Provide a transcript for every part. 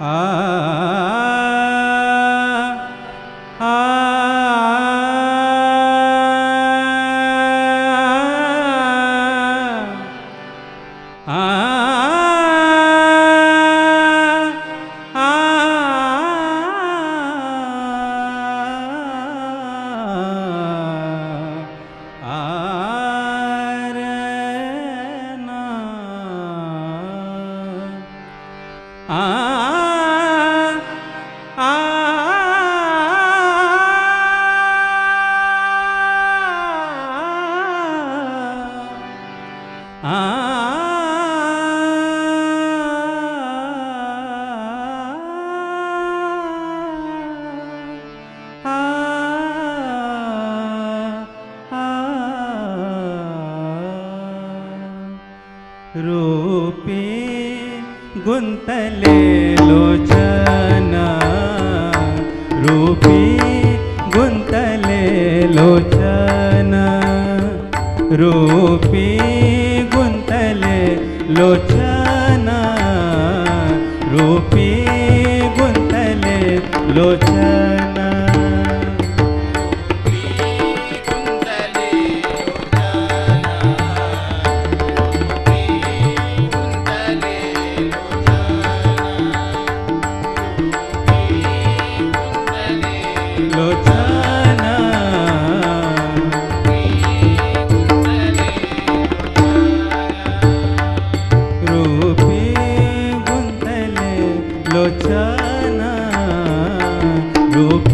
ah गुंतले लोचन रूपी गुंतले लोचन रूपी गुंतले लोचन रूपी गुंतले लोचन জানা রোগ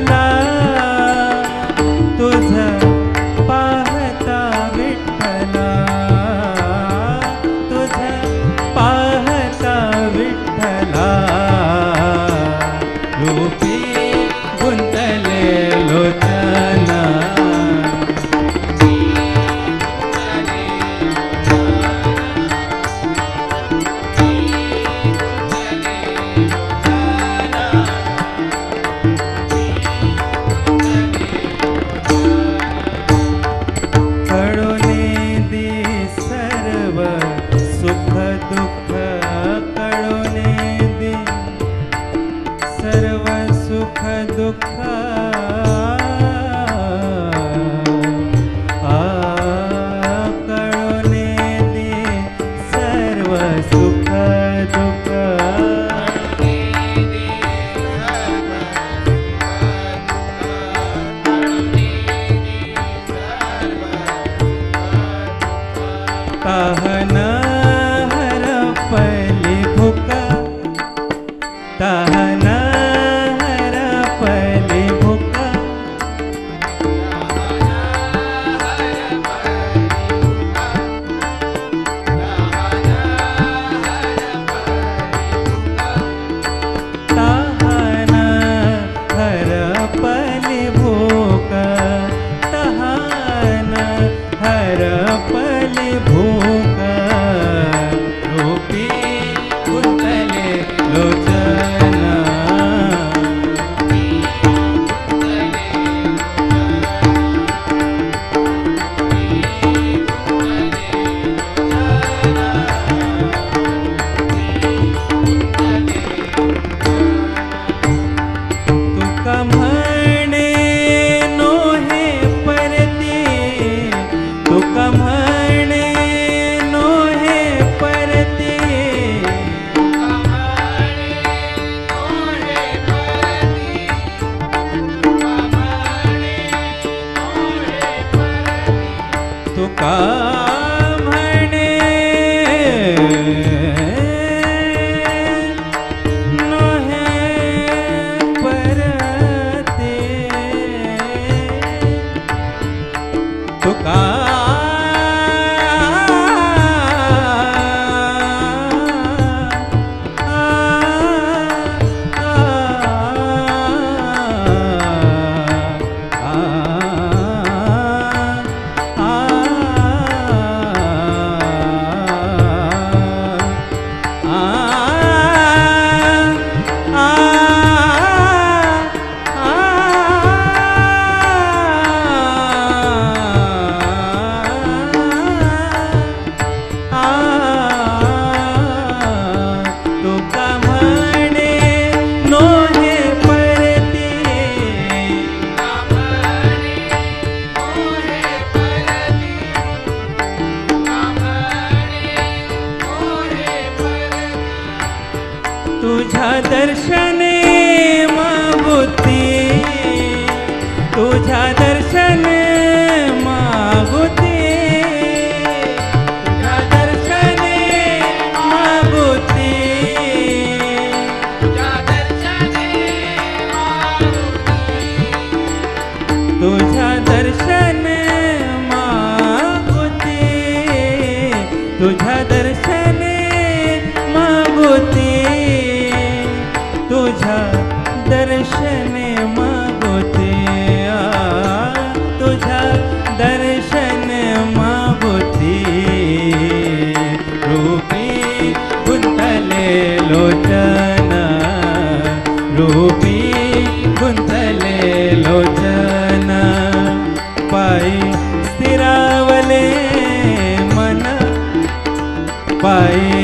না 啊 का म्हणे? परते. तुका तुझा दर्शने मबुद्धि तुझा मन पाये